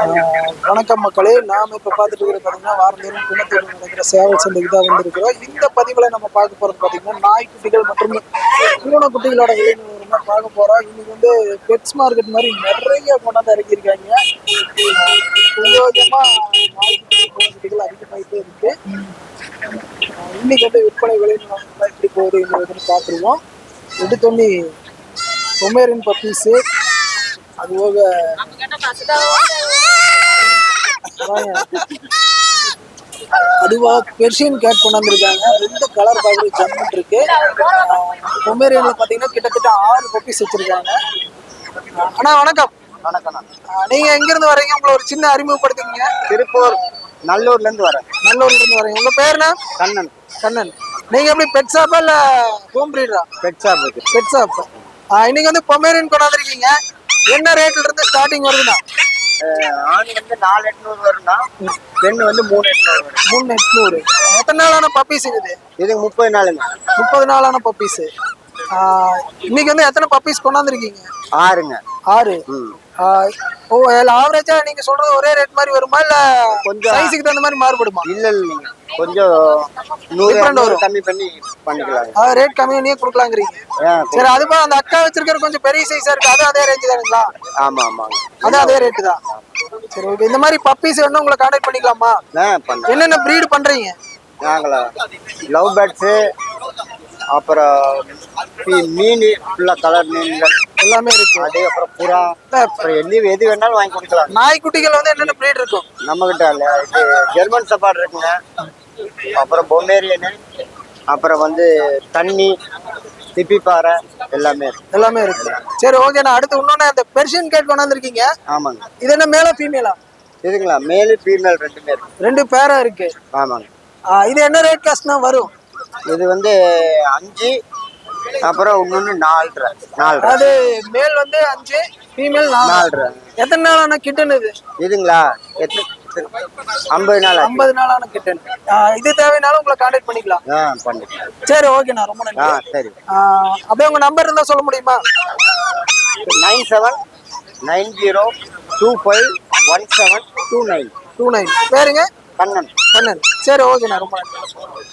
வணக்கம் மக்களே. நாம இப்ப பார்த்துட்டு இருக்கிற பாத்தீங்கன்னா வாரந்தோறும் குணத்தோடு நடக்கிற சேவல் சந்தைக்கு தான் வந்திருக்கிறோம். இந்த பதிவில் நம்ம பார்க்க போறது பாத்தீங்கன்னா நாய்க்குட்டிகள் மற்றும் பூனைக்குட்டிகளோட விளைநிலவரம் பார்க்க போறோம். இன்னைக்கு வந்து பெட்ஸ் மார்க்கெட் மாதிரி நிறைய கொண்டாந்து இறக்கியிருக்காங்க. ஆஹ் கொஞ்சம் நாய்க்குட்டிகள் பூனைக்குட்டிகள் அதிகமாயிட்டே இருக்கு. இன்னைக்கு வந்து விற்பனை விளைநிலவரம் எப்படி போகுது என்பதை பார்த்துருவோம். எடுத்தோன்னே பொமேரியன் பப்பீஸு அது போக அதுவா பெர்ஷியன் கேட் கொண்டாந்துருக்காங்க. ரெண்டு கலர் பார்க்குறது ஜம்முன் இருக்கு. பொமேரியன்ல பார்த்தீங்கன்னா கிட்டத்தட்ட ஆறு பப்பீஸ் வச்சிருக்காங்க. அண்ணா வணக்கம். வணக்கம் நீங்க எங்க இருந்து வரீங்க உங்களை ஒரு சின்ன அறிமுகப்படுத்திக்கங்க திருப்பூர் நல்லூர்ல இருந்து வரேன். நல்லூர்ல இருந்து வரீங்க. உங்க பேர் என்ன? கண்ணன். கண்ணன். நீங்க எப்படி பெட் ஷாப்பா இல்ல ஹோம் ப்ரீடரா பெட் ஷாப் இருக்கு. பெட் ஷாப் இன்னைக்கு வந்து பொமேரியன் கொண்டாந்துருக்கீங்க. என்ன ரேட்ல இருந்து ஸ்டார்டிங் வருதுண்ணா? ஆண் வந்து நாலு எட்நூறு வரும்னா பெண் வந்து மூணு எட்நூறு வரும் மூணு எட்நூறு. எத்தனை நாளான பப்பீஸ் இது இதுக்கு முப்பது நாளுங்க. முப்பது நாளான பப்பீஸ் இன்னைக்கு வந்து எத்தனை பப்பீஸ் கொண்டாந்துருக்கீங்க? ஆறுங்க. ஆறு. ஓ ஆவரேஜா நீங்க சொல்றது ஒரே ரேட் மாதிரி வருமா இல்ல கொஞ்சம் சைஸுக்கு தகுந்த மாதிரி மாறுபடுமா? இல்ல இல்லைங்க கொஞ்சம் நூறு. கம்மி பண்ணி பண்ணிக்கலாங்க அதாவது ரேட் கம்மி பண்ணியே கொடுக்கலாங்கிறீங்க. சரி அது அந்த அக்கா வச்சிருக்கிற கொஞ்சம் பெரிய சைஸா இருக்கு? அது அதே ரேஞ்ச் தானுங்களா? ஆமா ஆமாங்க அது அதே ரேட்டு தான். சரி ஓகே இந்த மாதிரி பப்பீஸ் வேணும் உங்களை கான்டாக்ட் பண்ணிக்கலாமா? என்னென்ன ப்ரீடு பண்றீங்க? நாங்களா? லவ் பேர்ட்ஸு அப்புறம் மீன் ஃபுல்லாக கலர் மீன்கள். எல்லாமே இருக்கு. அதே அப்புறம் புறா. அப்புறம் எது எது வேணாலும் வாங்கி கொடுக்கலாம். நாய்க்குட்டிகள் வந்து என்னென்ன ப்ரீட் இருக்கும்? நம்மகிட்ட இல்ல. இது ஜெர்மன் சப்பாடு இருக்குங்க. அப்புறம் பொமேரியனு அப்புறம் வந்து தண்ணி திப்பிப்பாறை எல்லாமே எல்லாமே இருக்கு. சரி ஓகே நான் அடுத்து இன்னொன்னு அந்த பெர்ஷியன் கேட் கொண்டாந்துருக்கீங்க. ஆமாங்க. இது என்ன மேல ஃபீமேலா இதுங்களா மேலு ஃபீமேல் ரெண்டுமே இருக்கு. ரெண்டு பேரா இருக்கு. ஆமாங்க. இது என்ன ரேட் காஸ்ட்னா வரும்? இது வந்து அஞ்சு அப்புறம் இன்னொன்று நாலரை நாலரை. அது மேல் வந்து அஞ்சு ஃபீமேல் நாலு. நாலரை. எத்தனை நாள் ஆன கிட்டன் இது? இதுங்களா? எத்தனை? ஐம்பது நாள் ஐம்பது நாள் ஆன கிட்டன் இது தேவைனாலும் உங்களை கான்டாக்ட் பண்ணிக்கலாம். ஆ பண்ணிக்கலாம். சரி ஓகேண்ணா ரொம்ப நன்றி. ஆ சரி. அப்படியே உங்க நம்பர் இருந்தா சொல்ல முடியுமா? Nine seven nine zero two five one seven two nine. Two nine. பேருங்க? கண்ணன். கண்ணன். சரி ஓகேண்ணா ரொம்ப நன்றி.